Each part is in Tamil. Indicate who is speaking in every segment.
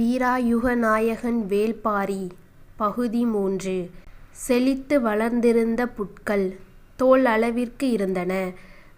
Speaker 1: வீராயுகநாயகன் வேள்பாரி பகுதி மூன்று செழித்து வளர்ந்திருந்த புற்கள் தோள் அளவிற்கு இருந்தன.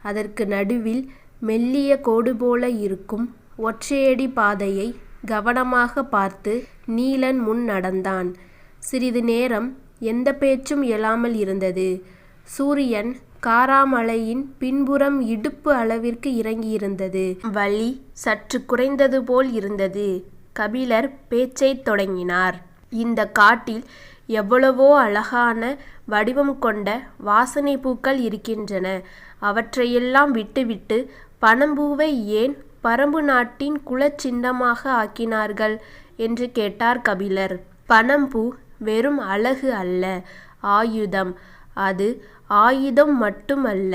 Speaker 1: அதற்கு நடுவில் மெல்லிய கோடுபோல இருக்கும் ஒற்றையடி பாதையை கவனமாகப் பார்த்து நீலன் முன் நடந்தான். சிறிது நேரம் எந்தப் பேச்சும் எழாமல் இருந்தது. சூரியன் காராமலையின் பின்புறம் இடுப்பு அளவிற்கு இறங்கியிருந்தது. வழி சற்றுக் குறைந்ததுபோல் இருந்தது. கபிலர் பேச்சைத் தொடங்கினார். இந்தக் காட்டில் எவ்வளவோ அழகான வடிவம் கொண்ட வாசனைப் பூக்கள் இருக்கின்றன. அவற்றையெல்லாம் விட்டுவிட்டு பனம்பூவை ஏன் பறம்பு நாட்டின் குலச் சின்னமாக ஆக்கினார்கள்? என்று கேட்டார் கபிலர். பனம்பூ வெறும் அழகு அல்ல ஆயுதம். அது ஆயுதம் மட்டுமல்ல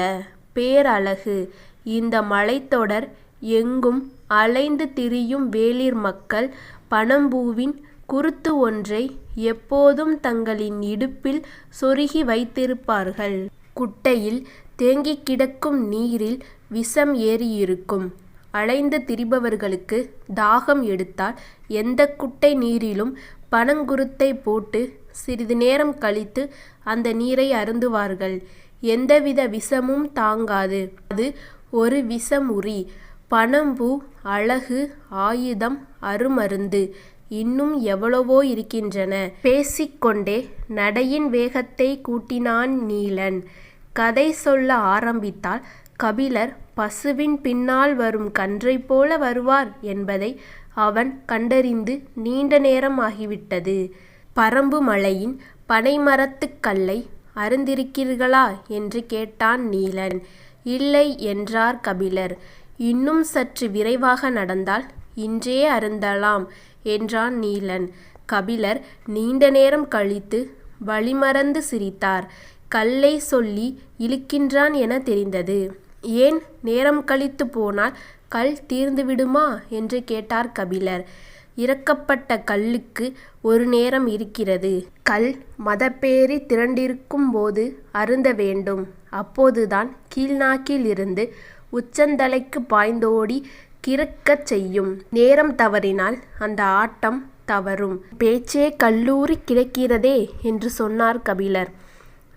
Speaker 1: பேரழகு. இந்த மலைத்தொடர் எங்கும் அலைந்து திரியும் வேளிர் மக்கள் பனம்பூவின் குருத்து ஒன்றை எப்போதும் தங்களின் இடுப்பில் சொருகி வைத்திருப்பார்கள். குட்டையில் தேங்கிக் கிடக்கும் நீரில் விஷம் ஏறியிருக்கும். அலைந்து திரிபவர்களுக்கு தாகம் எடுத்தால் எந்தக் குட்டை நீரிலும் பனங்குருத்தைப் போட்டு சிறிது நேரம் கழித்து அந்த நீரை அருந்துவார்கள். எந்தவித விஷமும் தாங்காது. அது ஒரு விஷமுறி. பனம்பூ அழகு ஆயுதம் அருமருந்து. இன்னும் எவ்வளவோ இருக்கின்றன. பேசிக் கொண்டே நடையின் வேகத்தைக் கூட்டினான் நீலன். கதை சொல்ல ஆரம்பித்தால் கபிலர் பசுவின் பின்னால் வரும் கன்றைப் போல வருவார் என்பதை அவன் கண்டறிந்து நீண்ட நேரம் ஆகிவிட்டது. பறம்பு மலையின் பனைமரத்துக் கல்லை அருந்திருக்கிறீர்களா? என்று கேட்டான் நீலன். இல்லை என்றார் கபிலர். இன்னும் சற்று விரைவாக நடந்தால் இன்றே அருந்தலாம் என்றான் நீலன். கபிலர் நீண்ட நேரம் கழித்து வழிமறந்து சிரித்தார். கல்லை சொல்லி இழுக்கின்றான் என தெரிந்தது. ஏன் நேரம் கழித்து போனால் கல் தீர்ந்துவிடுமா? என்று கேட்டார் கபிலர். இறக்கப்பட்ட கல்லுக்கு ஒரு நேரம் இருக்கிறது. கல் மதப்பேறி திரண்டிருக்கும் போது அருந்த வேண்டும். அப்போதுதான் கீழ்நாக்கில் இருந்து உச்சந்தலைக்குப் பாய்ந்தோடி கிறக்கச் செய்யும். நேரம் தவறினால் அந்த ஆட்டம் தவறும். பேச்சே கல்லூறிக் கிடக்கிறதே என்று சொன்னார் கபிலர்.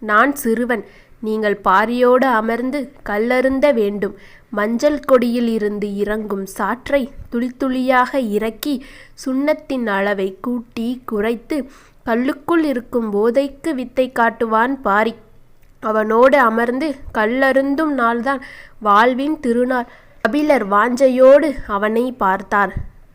Speaker 1: நான் சிறுவன். நீங்கள் பாரியோடு அமர்ந்து கள்ளருந்த வேண்டும். மஞ்சள் கொடியில் இருந்து இறங்கும் சாற்றைத் துளிதுளியாக இறக்கி சுண்ணத்தின் அளவைக் கூட்டிக் குறைத்து கல்லுக்குள் இருக்கும் போதைக்கு வித்தை காட்டுவான் பாரி. அவனோடு அமர்ந்து கள்ளருந்தும் நாள்தான் வாழ்வின் திருநாள். கபிலர் வாஞ்சையோடு அவனை பார்த்தார்.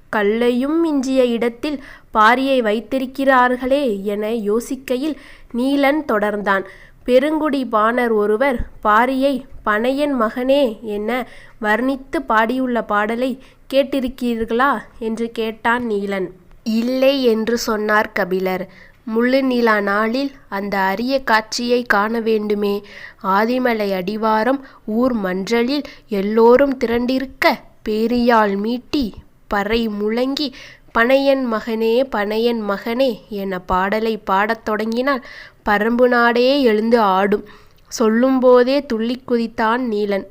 Speaker 1: கல்லையும் மிஞ்சிய இடத்தில் பாரியை வைத்திருக்கிறார்களே என யோசிக்கையில் நீலன் தொடர்ந்தான். பெருங்குடி பாணர் ஒருவர் பாரியை பனையன் மகனே என வர்ணித்துப் பாடியுள்ள பாடலை கேட்டிருக்கிறீர்களா? என்று கேட்டான் நீலன். இல்லை என்று சொன்னார் கபிலர். முள்ளுநிலா நாளில் அந்த அரிய காட்சியைக் காணவேண்டுமே. ஆதிமலை அடிவாரம் ஊர் மன்றலில் எல்லோரும் திரண்டிருக்க பேரியாழ் மீட்டிப் பறை முழங்கி பனையன் மகனே பனையன் மகனே எனப் பாடலைப் பாடத் தொடங்கினால் பறம்பு நாடே எழுந்து ஆடும். சொல்லும்போதே துள்ளிக் குதித்தான் நீலன்.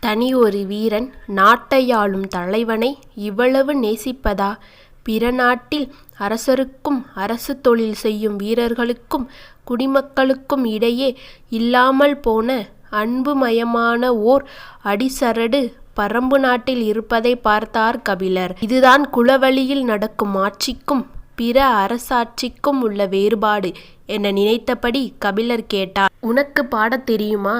Speaker 1: தனி ஒரு வீரன் நாட்டையாளும் தலைவனை இவ்வளவு நேசிப்பதா? பிற நாட்டில் அரசருக்கும் அரசு தொழில் செய்யும் வீரர்களுக்கும் குடிமக்களுக்கும் இடையே இல்லாமல் போன அன்புமயமான ஓர் அடிசரடு பறம்பு நாட்டில் இருப்பதைப் பார்த்தார் கபிலர். இதுதான் குலவழியில் நடக்கும் ஆட்சிக்கும் பிற அரசாட்சிக்கும் உள்ள வேறுபாடு என நினைத்தபடி கபிலர் கேட்டார். உனக்கு பாடத் தெரியுமா?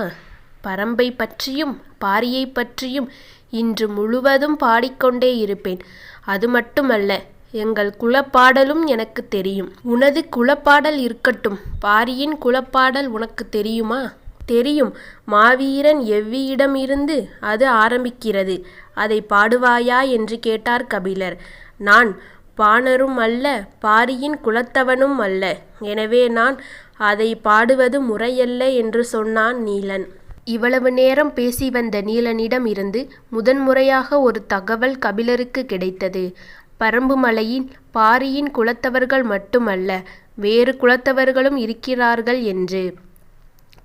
Speaker 1: பறம்பைப் பற்றியும் பாரியைப் பற்றியும் இன்று முழுவதும் பாடிக்கொண்டே இருப்பேன். அது மட்டுமல்ல எங்கள் குலப்பாடலும் எனக்கு தெரியும். உனது குலப்பாடல் இருக்கட்டும் பாரியின் குலப்பாடல் உனக்கு தெரியுமா? தெரியும். மாவீரன் எவ்வியிடமிருந்து அது ஆரம்பிக்கிறது? அதை பாடுவாயா? என்று கேட்டார் கபிலர். நான் பாணரும் அல்ல பாரியின் குலத்தவனும் அல்ல. எனவே நான் அதை பாடுவது முறையல்ல என்று சொன்னான் நீலன். இவ்வளவு நேரம் பேசி வந்த நீலனிடம் இருந்து முதன்முறையாக ஒரு தகவல் கபிலருக்கு கிடைத்தது. பரம்பு மலையின் பாரியின் குலத்தவர்கள் மட்டுமல்ல வேறு குலத்தவர்களும் இருக்கிறார்கள் என்று.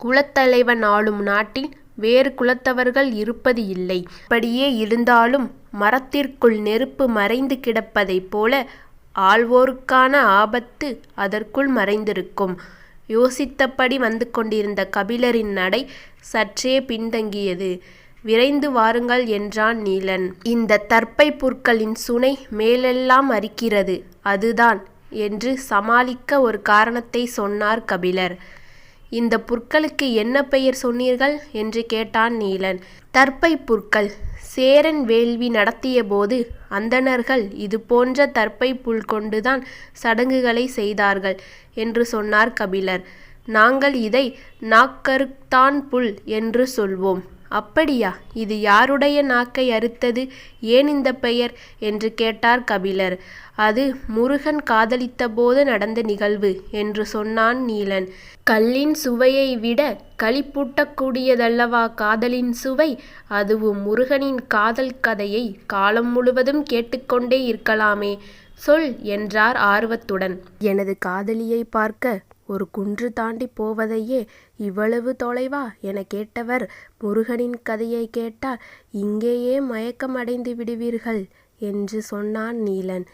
Speaker 1: குலத்தலைவன் ஆளும் நாட்டில் வேறு குலத்தவர்கள் இருப்பது இல்லை. அப்படியே இருந்தாலும் மரத்திற்குள் நெருப்பு மறைந்து கிடப்பதைப் போல ஆள்வோருக்கான ஆபத்து அதற்குள் மறைந்திருக்கும். யோசித்தபடி வந்து கொண்டிருந்த கபிலரின் நடை சற்றே பின்தங்கியது. விரைந்து வாருங்கள் என்றான் நீலன். இந்த தர்ப்பைப் புற்களின் சுனை மேலெல்லாம் அரிக்கிறது. அதுதான். என்று சமாளிக்க ஒரு காரணத்தை சொன்னார் கபிலர். இந்த புற்களுக்கு என்ன பெயர் சொன்னீர்கள்? என்று கேட்டான் நீலன். தர்ப்பைப் புற்கள். சேரன் வேள்வி நடத்தியபோது அந்தணர்கள் இது போன்ற தர்ப்பைப் புல் கொண்டுதான் சடங்குகளை செய்தார்கள் என்று சொன்னார் கபிலர். நாங்கள் இதை நாக்கருத்தான் புல் என்று சொல்வோம். அப்படியா? இது யாருடைய நாக்கை அறுத்தது? ஏன் இந்தப் பெயர்? என்று கேட்டார் கபிலர். அது முருகன் காதலித்தபோது நடந்த நிகழ்வு என்று சொன்னான் நீலன். கல்லின் சுவையை விட களிப்பூட்டக்கூடியதல்லவா காதலின் சுவை? அதுவும் முருகனின் காதல் கதையை காலம் முழுவதும் கேட்டுக்கொண்டே இருக்கலாமே. சொல் என்றார் ஆர்வத்துடன். எனது காதலியைப் பார்க்க ஒரு குன்று தாண்டிப் போவதையே இவ்வளவு தொலைவா? எனக் கேட்டவர் முருகனின் கதையைக் கேட்டால் இங்கேயே மயக்கம் அடைந்து விடுவீர்கள் என்று சொன்னான் நீலன்.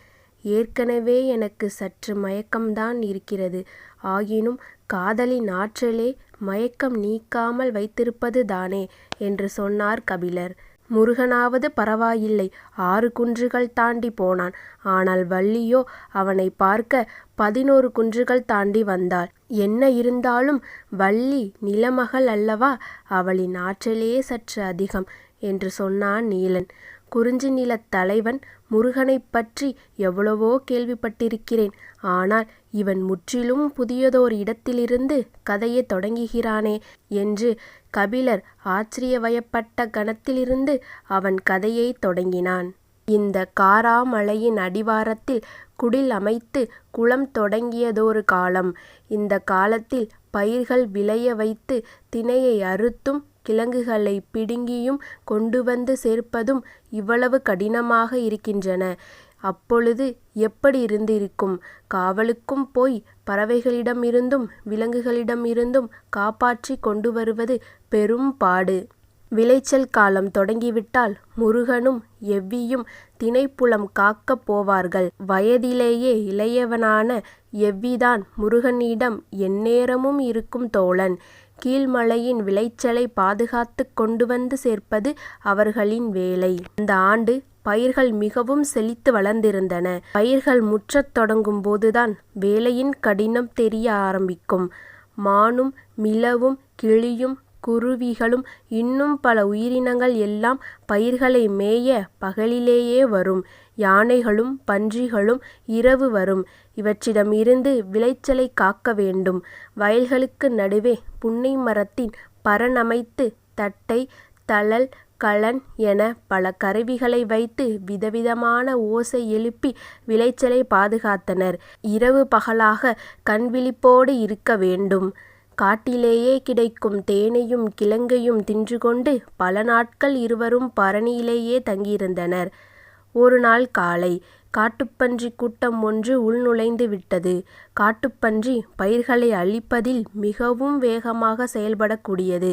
Speaker 1: ஏற்கெனவே எனக்கு சற்று மயக்கம்தான் இருக்கிறது. ஆயினும் காதலின் ஆற்றலே மயக்கம் நீக்காமல் வைத்திருப்பதுதானே என்று சொன்னார் கபிலர். முருகனாவது பரவாயில்லை ஆறு குன்றுகள் தாண்டி போனான். ஆனால் வள்ளியோ அவனை பார்க்க பதினோரு குன்றுகள் தாண்டி வந்தாள். என்ன இருந்தாலும் வள்ளி நிலமகள் அல்லவா? அவளின் ஆற்றலே சற்று அதிகம் என்று சொன்னான் நீலன். குறிஞ்சி நிலத் தலைவன் முருகனைப் பற்றி எவ்வளவோ கேள்விப்பட்டிருக்கிறேன். ஆனால் இவன் முற்றிலும் புதியதோர் இடத்திலிருந்து கதையைத் தொடங்குகிறானே என்று கபிலர் ஆச்சரியவயப்பட்ட கணத்திலிருந்து அவன் கதையைத் தொடங்கினான். இந்த காராமலையின் அடிவாரத்தில் குடில் அமைத்து குலம் தொடங்கியதொரு காலம். இந்தக் காலத்தில் பயிர்கள் விளைய வைத்து தினையை அறுத்தும் கிழங்குகளை பிடுங்கியும் கொண்டுவந்து சேர்ப்பதும் இவ்வளவு கடினமாக இருக்கின்றன. அப்பொழுது எப்படியிருந்திருக்கும்? காவலுக்கும் போய் பறவைகளிடமிருந்தும் விலங்குகளிடமிருந்தும் காப்பாற்றிக் கொண்டுவருவது பெரும் பாடு. விளைச்சல் காலம் தொடங்கிவிட்டால் முருகனும் எவ்வியும் தினைப்புலம் காக்கப் போவார்கள். வயதிலேயே இளையவனான எவ்விதான் முருகனிடம் எந்நேரமும் இருக்கும் தோழன். கீழ்மலையின் விளைச்சலைப் பாதுகாத்துக் கொண்டுவந்து சேர்ப்பது அவர்களின் வேலை. அந்த ஆண்டு பயிர்கள் மிகவும் செழித்து வளர்ந்திருந்தன. பயிர்கள் முற்றத் தொடங்கும்போதுதான் வேலையின் கடினம் தெரிய ஆரம்பிக்கும். மானும் மிளவும் கிளியும் குருவிகளும் இன்னும் பல உயிரினங்கள் எல்லாம் பயிர்களை மேய பகலிலேயே வரும். யானைகளும் பன்றிகளும் இரவு வரும். இவற்றிடமிருந்து விளைச்சலை காக்க வேண்டும். வயல்களுக்கு நடுவே புன்னை மரத்தின் பரணமைத்து தட்டை தழல் கலன் என பல கருவிகளை வைத்து விதவிதமான ஓசை எழுப்பி விளைச்சலை பாதுகாத்தனர். இரவு பகலாக கண்விழிப்போடு இருக்க வேண்டும். காட்டிலேயே கிடைக்கும் தேனையும் கிழங்கையும் தின்றுகொண்டு பல நாட்கள் இருவரும் பரணியிலேயே தங்கியிருந்தனர். ஒரு நாள் காலை. காட்டுப்பன்றி கூட்டம் ஒன்று உள்நுழைந்து விட்டது. காட்டுப்பன்றி பயிர்களை அழிப்பதில் மிகவும் வேகமாக செயல்படக்கூடியது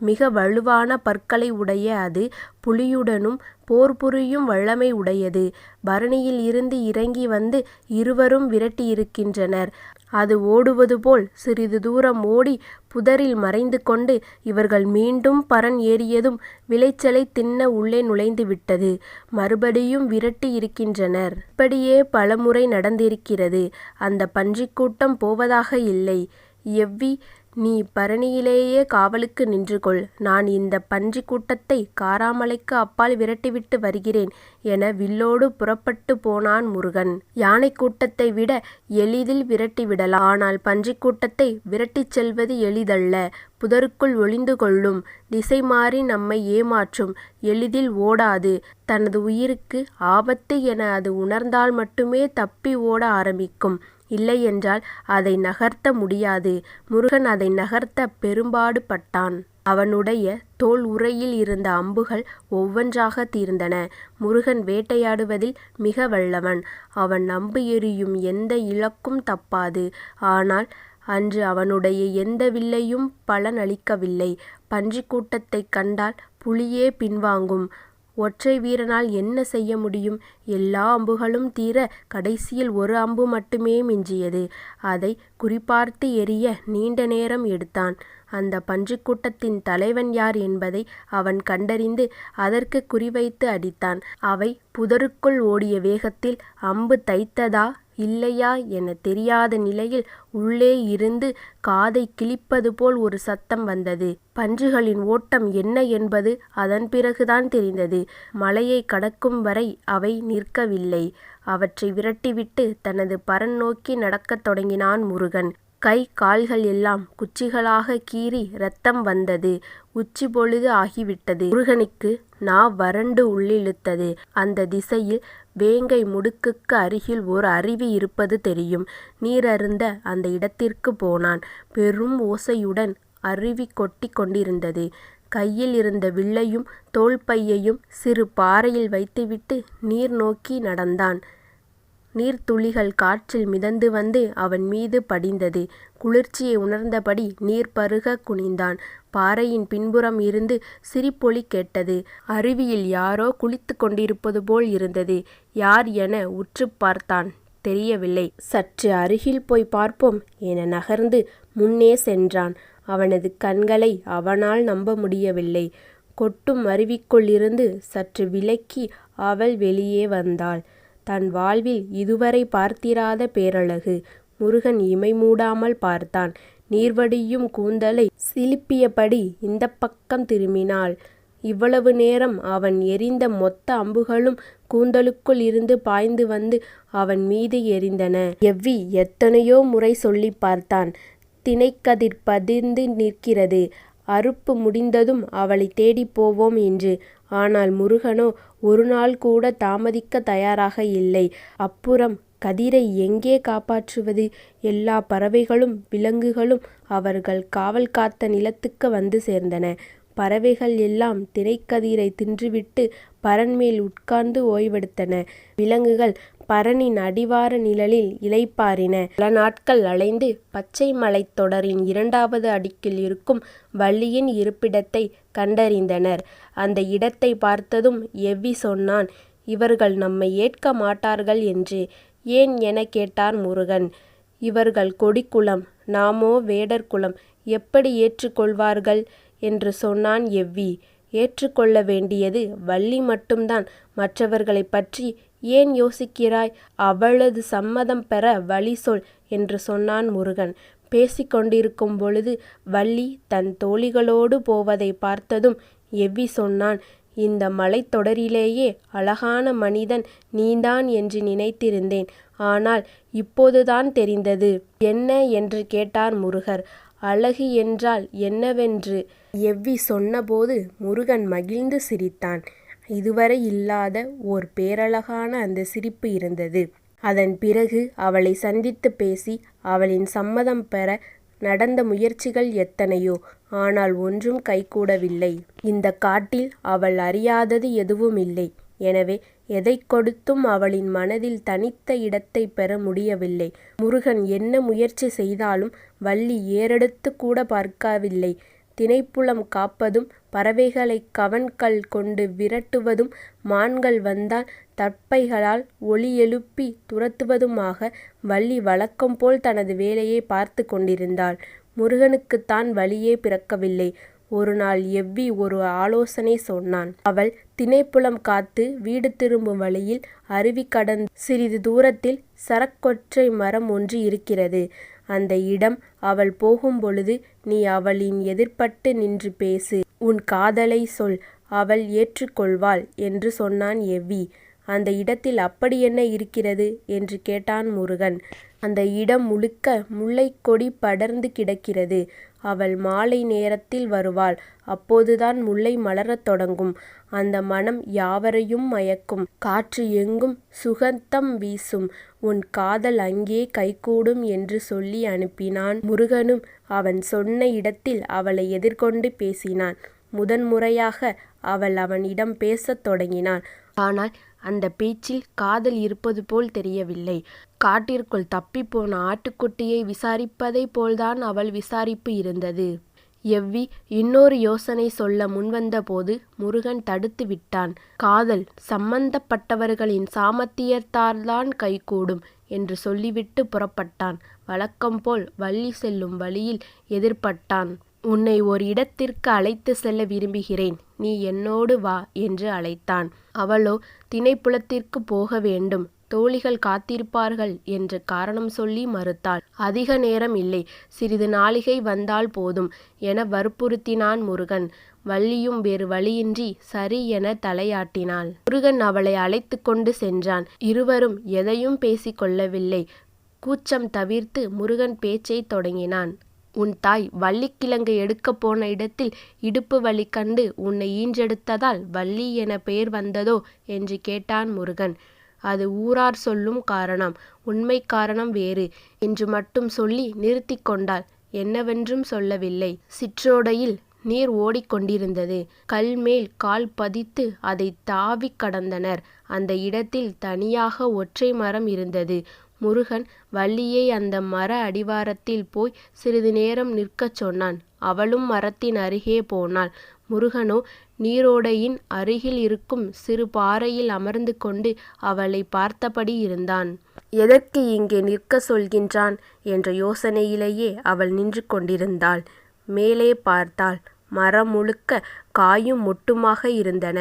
Speaker 1: மிக வலுவான பற்களை உடைய அது புலியுடனும் போர் புரியும் வல்லமை உடையது. பரணியில் இருந்து இறங்கி வந்து இருவரும் விரட்டியிருக்கின்றனர். அது ஓடுவது போல் சிறிது தூரம் ஓடிப் புதரில் மறைந்து கொண்டு இவர்கள் மீண்டும் பரன் ஏறியதும் விளைச்சலை தின்ன உள்ளே நுழைந்துவிட்டது. மறுபடியும் விரட்டி இருக்கின்றனர் இப்படியே பலமுறை நடந்திருக்கிறது. அந்த பன்றிக் கூட்டம் போவதாக இல்லை. எவ்வி நீ பரணியிலேயே காவலுக்கு நின்றுகொள். நான் இந்தப் பன்றிக் கூட்டத்தைக் காராமலைக்கு அப்பால் விரட்டிவிட்டு வருகிறேன் என வில்லோடு புறப்பட்டுப் போனான் முருகன். யானைக் கூட்டத்தை விட எளிதில் விரட்டிவிடலாம். ஆனால் பன்றிக் கூட்டத்தை விரட்டிச் செல்வது எளிதல்ல. புதருக்குள் ஒளிந்து கொள்ளும். திசை மாறி நம்மை ஏமாற்றும். எளிதில் ஓடாது. தனது உயிருக்கு ஆபத்து என அது உணர்ந்தால் மட்டுமே தப்பி ஓட ஆரம்பிக்கும். இல்லையென்றால் அதை நகர்த்த முடியாது. முருகன் அதை நகர்த்தப் பெரும்பாடு பட்டான். அவனுடைய தோள் உறையில் இருந்த அம்புகள் ஒவ்வொன்றாகத் தீர்ந்தன. முருகன் வேட்டையாடுவதில் மிக வல்லவன். அவன் அம்பு எறியும் எந்த இலக்கும் தப்பாது. ஆனால் அன்று அவனுடைய எந்த வில்லையும் பலனளிக்கவில்லை பன்றிக் கூட்டத்தைக் கண்டால் புலியே பின்வாங்கும். ஒற்றை வீரனால் என்ன செய்ய முடியும்? எல்லா அம்புகளும் தீர கடைசியில் ஒரு அம்பு மட்டுமே மிஞ்சியது. அதை குறிபார்த்து எறிய நீண்ட நேரம் எடுத்தான். அந்த பன்றிக் கூட்டத்தின் தலைவன் யார் என்பதை அவன் கண்டறிந்து அதற்கு குறிவைத்து அடித்தான். அவை புதருக்குள் ஓடிய வேகத்தில் அம்பு தைத்ததா இல்லையா என தெரியாத நிலையில் உள்ளே இருந்து காதை கிழிப்பது போல் ஒரு சத்தம் வந்தது. பன்றிகளின் ஓட்டம் என்ன என்பது அதன் பிறகுதான் தெரிந்தது. மலையை கடக்கும் வரை அவை நிற்கவில்லை. அவற்றை விரட்டிவிட்டு தனது பரன் நோக்கி நடக்கத் தொடங்கினான் முருகன். கை கால்கள் எல்லாம் குச்சிகளாக கீறி ரத்தம் வந்தது. உச்சி பொழுது ஆகிவிட்டது. முருகனுக்கு நா வறண்டு உள்ளிழுத்தது. அந்த திசையில் வேங்கை முடுக்குக்கு அருகில் ஓர் அருவி இருப்பது தெரியும். நீரருந்த அந்த இடத்திற்கு போனான். பெரும் ஓசையுடன் அருவி கொட்டி கொண்டிருந்தது. கையில் இருந்த வில்லையும் தோள்பையையும் சிறு பாறையில் வைத்துவிட்டு நீர் நோக்கி நடந்தான். நீர்த்துளிகள் காற்றில் மிதந்து வந்து அவன் மீது படிந்தது. குளிர்ச்சியை உணர்ந்தபடி நீர் பருகக் குனிந்தான். பாறையின் பின்புறம் இருந்து சிரிப்பொலி கேட்டது. அருவியில் யாரோ குளித்துக் கொண்டிருப்பது போல் இருந்தது. யார் என உற்றுப் பார்த்தான். தெரியவில்லை. சற்று அருகில் போய் பார்ப்போம் என நகர்ந்து முன்னே சென்றான். அவனது கண்களை அவனால் நம்ப முடியவில்லை. கொட்டும் அருவிக்குள் இருந்து சற்று விலக்கி அவள் வெளியே வந்தாள். தன் வாழ்வில் இதுவரை பார்த்திராத பேரழகு. முருகன் இமை மூடாமல் பார்த்தான். நீர்வடியும் கூந்தலை சிலுப்பியபடி இந்தப் பக்கம் திரும்பினாள். இவ்வளவு நேரம் அவன் எறிந்த மொத்த அம்புகளும் கூந்தலுக்குள் இருந்து பாய்ந்து வந்து அவன் மீது எறிந்தன. எவ்வி எத்தனையோ முறை சொல்லிப் பார்த்தான். தினைக்கதிர் பதிர்ந்து நிற்கிறது. அறுப்பு முடிந்ததும் அவளைத் தேடிப் போவோம் என்று. ஆனால் முருகனோ ஒரு நாள் கூட தாமதிக்கத் தயாராக இல்லை. அப்புறம் கதிரை எங்கே காப்பாற்றுவது? எல்லா பறவைகளும் விலங்குகளும் அவர்கள் காவல் காத்த நிலத்துக்கு வந்து சேர்ந்தன. பறவைகள் எல்லாம் திரைக்கதிரை தின்றுவிட்டு பரன்மேல் உட்கார்ந்து ஓய்வெடுத்தன. விலங்குகள் பரனின் அடிவார நிழலில் இளைப்பாறின. பல நாட்கள் அலைந்து பச்சை மலைத் தொடரின் இரண்டாவது அடுக்கில் இருக்கும் வள்ளியின் இருப்பிடத்தைக் கண்டறிந்தனர். அந்த இடத்தைப் பார்த்ததும் எவ்வி சொன்னான் இவர்கள் நம்மை ஏற்க மாட்டார்கள் என்று. ஏன் எனக் கேட்டார் முருகன். இவர்கள் கொடிக்குலம். நாமோ வேடர் குலம். எப்படி ஏற்றுக் கொள்வார்கள்? என்று சொன்னான் எவ்வி. ஏற்றுக் கொள்ள வேண்டியது வள்ளி மட்டும்தான். மற்றவர்களைப் பற்றி ஏன் யோசிக்கிறாய்? அவளது சம்மதம் பெற வழி சொல் என்று சொன்னான் முருகன். பேசிக் கொண்டிருக்கும் பொழுது வள்ளி தன் தோழிகளோடு போவதைப் பார்த்ததும் எவ்வி சொன்னான் இந்த மலைத்தொடரிலேயே அழகான மனிதன் நீதான் என்று நினைத்திருந்தேன். ஆனால் இப்போதுதான் தெரிந்தது. என்ன? என்று கேட்டார் முருகர். அழகு என்றால் என்னவென்று எவ்வி சொன்னபோது முருகன் மகிழ்ந்து சிரித்தான். இதுவரை இல்லாத ஓர் பேரழகான அந்தச் சிரிப்பு இருந்தது. அதன் பிறகு அவளைச் சந்தித்துப் பேசி அவளின் சம்மதம் பெற நடந்த முயற்சிகள் எத்தனையோ. ஆனால் ஒன்றும் கைகூடவில்லை. இந்த காட்டில் அவள் அறியாதது எதுவுமில்லை. எனவே எதை கொடுத்தும் அவளின் மனதில் தனித்த இடத்தை பெற முடியவில்லை. முருகன் என்ன முயற்சி செய்தாலும் வள்ளி ஏறெடுத்து கூட பார்க்கவில்லை. தினைப்புலம் காப்பதும் பறவைகளை கவன்கள் கொண்டு விரட்டுவதும் மான்கள் வந்தால் தற்பைகளால் ஒளி எழுப்பி துரத்துவதுமாக வள்ளி வழக்கம் போல் தனது வேலையை பார்த்து கொண்டிருந்தாள். முருகனுக்குத்தான் வழியே பிறக்கவில்லை. ஒரு நாள் எவ்வி ஒரு ஆலோசனை சொன்னான். அவள் திணைப்புலம் காத்து வீடு திரும்பும் வழியில் அருவி கடந்து சிறிது தூரத்தில் சரக்கொற்றை மரம் ஒன்று இருக்கிறது. அந்த இடம் அவள் போகும்பொழுது நீ அவளின் எதிர்ப்பட்டு நின்று பேசு. உன் காதலைச் சொல். அவள் ஏற்றுக்கொள்வாள் என்று சொன்னான் எவ்வி. அந்த இடத்தில் அப்படி என்ன இருக்கிறது? என்று கேட்டான் முருகன். அந்த இடம் முழுக்க முல்லைக்கொடி படர்ந்து கிடக்கிறது. அவள் மாலை நேரத்தில் வருவாள். அப்போதுதான் முல்லை மலரத் தொடங்கும். அந்த மனம் யாவரையும் மயக்கும். காற்று எங்கும் சுகந்தம் வீசும். உன் காதல் அங்கே கைகூடும் என்று சொல்லி அனுப்பினான். முருகனும் அவன் சொன்ன இடத்தில் அவளை எதிர்கொண்டு பேசினான். முதன் முறையாக அவள் அவனிடம் பேசத் தொடங்கினாள். ஆனால் அந்த பேச்சில் காதல் இருப்பது போல் தெரியவில்லை. காட்டிற்குள் தப்பிப்போன ஆட்டுக்குட்டியை விசாரிப்பதைப் போல்தான் அவள் விசாரிப்பு இருந்தது. எவ்வி இன்னொரு யோசனை சொல்ல முன்வந்தபோது முருகன் தடுத்து விட்டான். காதல் சம்பந்தப்பட்டவர்களின் சாமர்த்தியத்தால்தான் கைகூடும் என்று சொல்லிவிட்டு புறப்பட்டான். வழக்கம்போல் வள்ளி செல்லும் வழியில் எதிர்பட்டான் உன்னை ஓர் இடத்திற்கு அழைத்து செல்ல விரும்புகிறேன். நீ என்னோடு வா என்று அழைத்தான். அவளோ தினைப்புலத்திற்குப் போக வேண்டும். தோழிகள் காத்திருப்பார்கள் என்று காரணம் சொல்லி மறுத்தாள். அதிக நேரம் இல்லை. சிறிது நாளிகை வந்தால் போதும் என வற்புறுத்தினான் முருகன். வள்ளியும் வேறு வழியின்றி சரி என தலையாட்டினாள். முருகன் அவளை அழைத்து கொண்டு சென்றான். இருவரும் எதையும் பேசிக்கொள்ளவில்லை கூச்சம் தவிர்த்து முருகன் பேச்சை தொடங்கினான். உன் தாய் வள்ளிக்கிழங்கு எடுக்கப் போன இடத்தில் இடுப்பு வலி கண்டு உன்னை ஈன்றெடுத்ததால் வள்ளி என பெயர் வந்ததோ என்று கேட்டான் முருகன். அது ஊரார் சொல்லும் காரணம். உண்மைக் காரணம் வேறு என்று மட்டும் சொல்லி நிறுத்திக் கொண்டாள். என்னவென்றும் சொல்லவில்லை. சிற்றோடையில் நீர் ஓடிக் கொண்டிருந்தது. கல்மேல் கால் பதித்து அதைத் தாவிக் கடந்தனர். அந்த இடத்தில் தனியாக ஒற்றை மரம் இருந்தது. முருகன் வள்ளியை அந்த மர அடிவாரத்தில் போய் சிறிது நேரம் நிற்கச் சொன்னான். அவளும் மரத்தின் அருகே போனாள். முருகனோ நீரோடையின் அருகில் இருக்கும் சிறு பாறையில் அமர்ந்து கொண்டு அவளைப் பார்த்தபடி இருந்தான். எதற்கு இங்கே நிற்கச் சொல்கின்றான் என்ற யோசனையிலேயே அவள் நின்று கொண்டிருந்தாள். மேலே பார்த்தாள். மரம் முழுக்க காயும் மொட்டுமாக இருந்தன.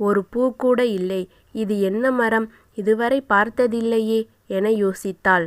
Speaker 1: ஒரு பூக்கூட இல்லை. இது என்ன மரம்? இதுவரை பார்த்ததில்லையே என யோசித்தாள்.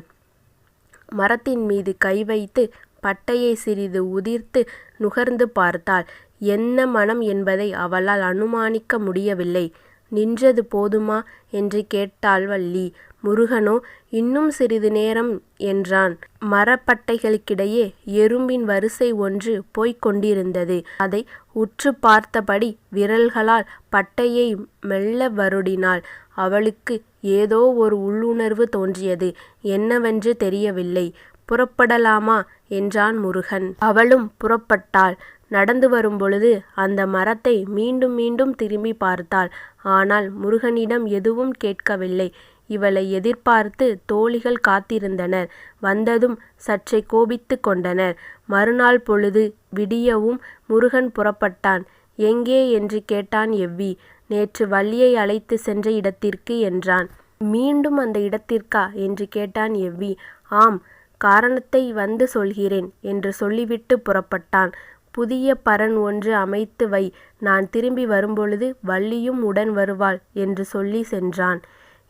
Speaker 1: மரத்தின் மீது கை வைத்து பட்டையை சிறிது உதிர்த்து நுகர்ந்து பார்த்தாள். என்ன மனம் என்பதை அவளால் அனுமானிக்க முடியவில்லை. நின்றது போதுமா? என்று கேட்டாள் வள்ளி. முருகனோ இன்னும் சிறிது நேரம் என்றான். மரப்பட்டைகளுக்கிடையே எறும்பின் வரிசை ஒன்று போய்க் கொண்டிருந்தது. அதை உற்று பார்த்தபடி விரல்களால் பட்டையை மெல்ல வருடினாள். அவளுக்கு ஏதோ ஒரு உள்ளுணர்வு தோன்றியது. என்னவென்று தெரியவில்லை. புறப்படலாமா? என்றான் முருகன். அவளும் புறப்பட்டாள். நடந்து வரும்பொழுது அந்த மரத்தை மீண்டும் மீண்டும் திரும்பிப் பார்த்தாள். ஆனால் முருகனிடம் எதுவும் கேட்கவில்லை. இவளை எதிர்பார்த்து தோழிகள் காத்திருந்தனர். வந்ததும் சற்றே கோபித்துக் கொண்டனர். மறுநாள் பொழுது விடியவும் முருகன் புறப்பட்டான். எங்கே? என்று கேட்டான் எவ்வி. நேற்று வள்ளியை அழைத்து சென்ற இடத்திற்கு என்றான். மீண்டும் அந்த இடத்திற்கா? என்று கேட்டான் எவ்வி. ஆம். காரணத்தை வந்து சொல்கிறேன் என்று சொல்லிவிட்டு புறப்பட்டான். புதிய பரன் ஒன்று அமைத்து வை. நான் திரும்பி வரும்பொழுது வள்ளியும் உடன் வருவாள் என்று சொல்லி சென்றான்.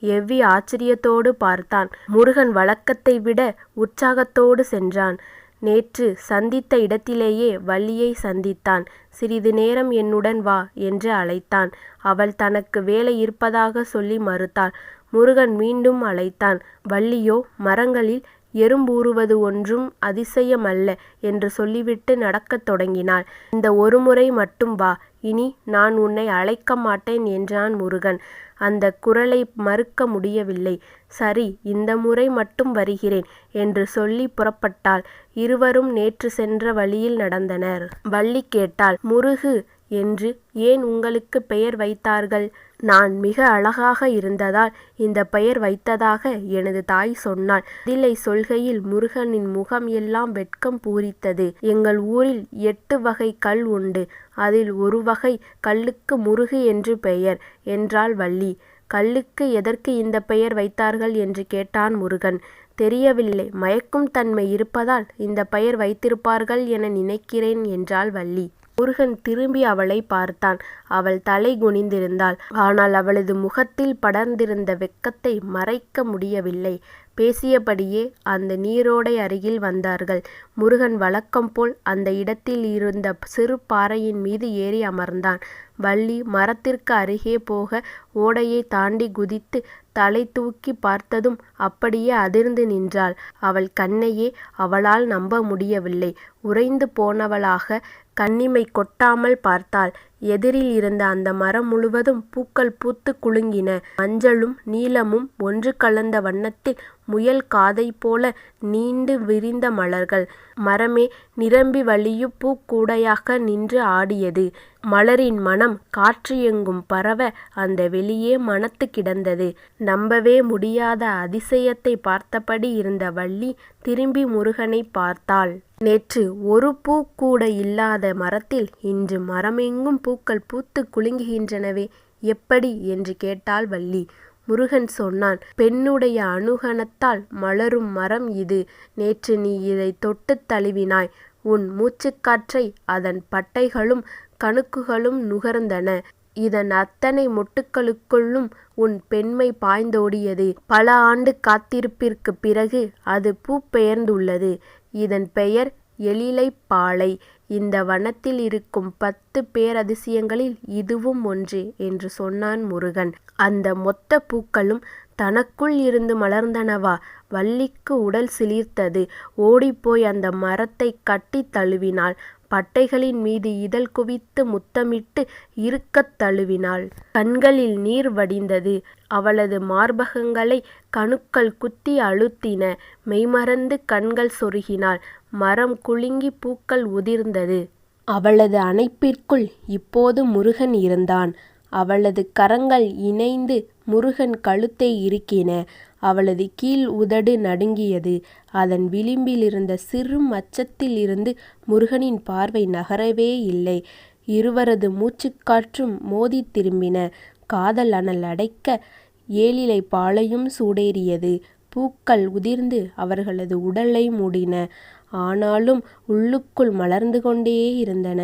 Speaker 1: எவ்வி ஆச்சரியத்தோடு பார்த்தான். முருகன் வழக்கத்தை விட உற்சாகத்தோடு சென்றான். நேற்று சந்தித்த இடத்திலேயே வள்ளியை சந்தித்தான். சிறிது நேரம் என்னுடன் வா என்று அழைத்தான். அவள் தனக்கு வேலை இருப்பதாகச் சொல்லி மறுத்தாள். முருகன் மீண்டும் அழைத்தான். வள்ளியோ மரங்களில் எறும்பூறுவது ஒன்றும் அதிசயமல்ல என்று சொல்லிவிட்டு நடக்கத் தொடங்கினாள். இந்த ஒருமுறை மட்டும் வா. இனி நான் உன்னை அழைக்க மாட்டேன் என்றான் முருகன். அந்தக் குரலை மறுக்க முடியவில்லை. சரி இந்த முறை மட்டும் வருகிறேன் என்று சொல்லிப் புறப்பட்டாள். இருவரும் நேற்று சென்ற வழியில் நடந்தனர். வள்ளி கேட்டாள். முருகு என்று ஏன் உங்களுக்குப் பெயர் வைத்தார்கள்? நான் மிக அழகாக இருந்ததால் இந்த பெயர் வைத்ததாக எனது தாய் சொன்னாள். பதிலை சொல்கையில் முருகனின் முகம் எல்லாம் வெட்கம் பூரித்தது. எங்கள் ஊரில் எட்டு வகை கல் உண்டு. அதில் ஒரு வகை கல்லுக்கு முருகு என்று பெயர் என்றாள் வள்ளி. கல்லுக்கு எதற்கு இந்த பெயர் வைத்தார்கள்? என்று கேட்டான் முருகன். தெரியவில்லை. மயக்கும் தன்மை இருப்பதால் இந்த பெயர் வைத்திருப்பார்கள் என நினைக்கிறேன் என்றாள் வள்ளி. முருகன் திரும்பி அவளை பார்த்தான். அவள் தலை குனிந்திருந்தாள். ஆனால் அவளது முகத்தில் படர்ந்திருந்த வெக்கத்தை மறைக்க முடியவில்லை. பேசியபடியே அந்த நீரோடை அருகில் வந்தார்கள். முருகன் வழக்கம் போல் அந்த இடத்தில் இருந்த சிறு பாறையின் மீது ஏறி அமர்ந்தான். வள்ளி மரத்திற்கு அருகே போக ஓடையைத் தாண்டி குதித்து தலை தூக்கிப் பார்த்ததும் அப்படியே அதிர்ந்து நின்றாள். அவள் கண்ணையே அவளால் நம்ப முடியவில்லை. உறைந்து போனவளாக கண்ணிமை கொட்டாமல் பார்த்தாள். எதிரில் இருந்த அந்த மரம் முழுவதும் பூக்கள் பூத்துக் குலுங்கின. மஞ்சளும் நீலமும் ஒன்று கலந்த வண்ணத்தில் முயல் காதை போல நீண்டு விரிந்த மலர்கள். மரமே நிரம்பி வழியும் பூக்கூடையாக நின்று ஆடியது. மலரின் மணம் காற்று எங்கும் பரவ அந்த வெளியே மணத்துக் கிடந்தது. நம்பவே முடியாத அதிசயத்தைப் பார்த்தபடி இருந்த வள்ளி திரும்பி முருகனை பார்த்தாள். நேற்று ஒரு பூ கூட இல்லாத மரத்தில் இன்று மரமெங்கும் பூக்கள் பூத்து குலுங்குகின்றனவே எப்படி என்று கேட்டாள் வள்ளி. முருகன் சொன்னான் பெண்ணுடைய அனுகணத்தால் மலரும் மரம் இது. நேற்று நீ இதை தொட்டுத் தழுவினாய். உன் மூச்சுக்காற்றை அதன் பட்டைகளும் கணுக்குகளும் நுகர்ந்தன. இதன் அத்தனை மொட்டுக்களுக்குள்ளும் உன் பெண்மை பாய்ந்தோடியது. பல ஆண்டு காத்திருப்பிற்குப் பிறகு அது பூப்பெயர்ந்துள்ளது. இதன் பெயர் எழிலைப் பாலை. இந்த வனத்தில் இருக்கும் பத்து பேரதிசயங்களில் இதுவும் ஒன்று என்று சொன்னான் முருகன். அந்த மொத்த பூக்களும் தனக்குள் இருந்து மலர்ந்தனவா? வள்ளிக்கு உடல் சிலிர்த்தது. ஓடிப்போய் அந்த மரத்தை கட்டித் தழுவினாள். பட்டைகளின் மீது இதழ் குவித்து முத்தமிட்டு இறுக்கத் தழுவினாள். கண்களில் நீர் வடிந்தது. அவளது மார்பகங்களைக் கணுக்கள் குத்தி அழுத்தின. மெய்மறந்து கண்கள் சொருகினாள். மரம் குலுங்கி பூக்கள் உதிர்ந்தது. அவளது அணைப்பிற்குள் இப்போது முருகன் இருந்தான். அவளது கரங்கள் இணைந்து முருகன் கழுத்தை இறுக்கின. அவளது கீழ் உதடு நடுங்கியது. அதன் விளிம்பிலிருந்த சிறு மச்சத்தில் இருந்து முருகனின் பார்வை நகரவே இல்லை. இருவரது மூச்சுக்காற்றும் மோதித் திரும்பின. காதல் அனல் அடைக்க ஏழிலைப் பாலையும் சூடேறியது. பூக்கள் உதிர்ந்து அவர்களது உடலை மூடின. ஆனாலும் உள்ளுக்குள் மலர்ந்து கொண்டே இருந்தன.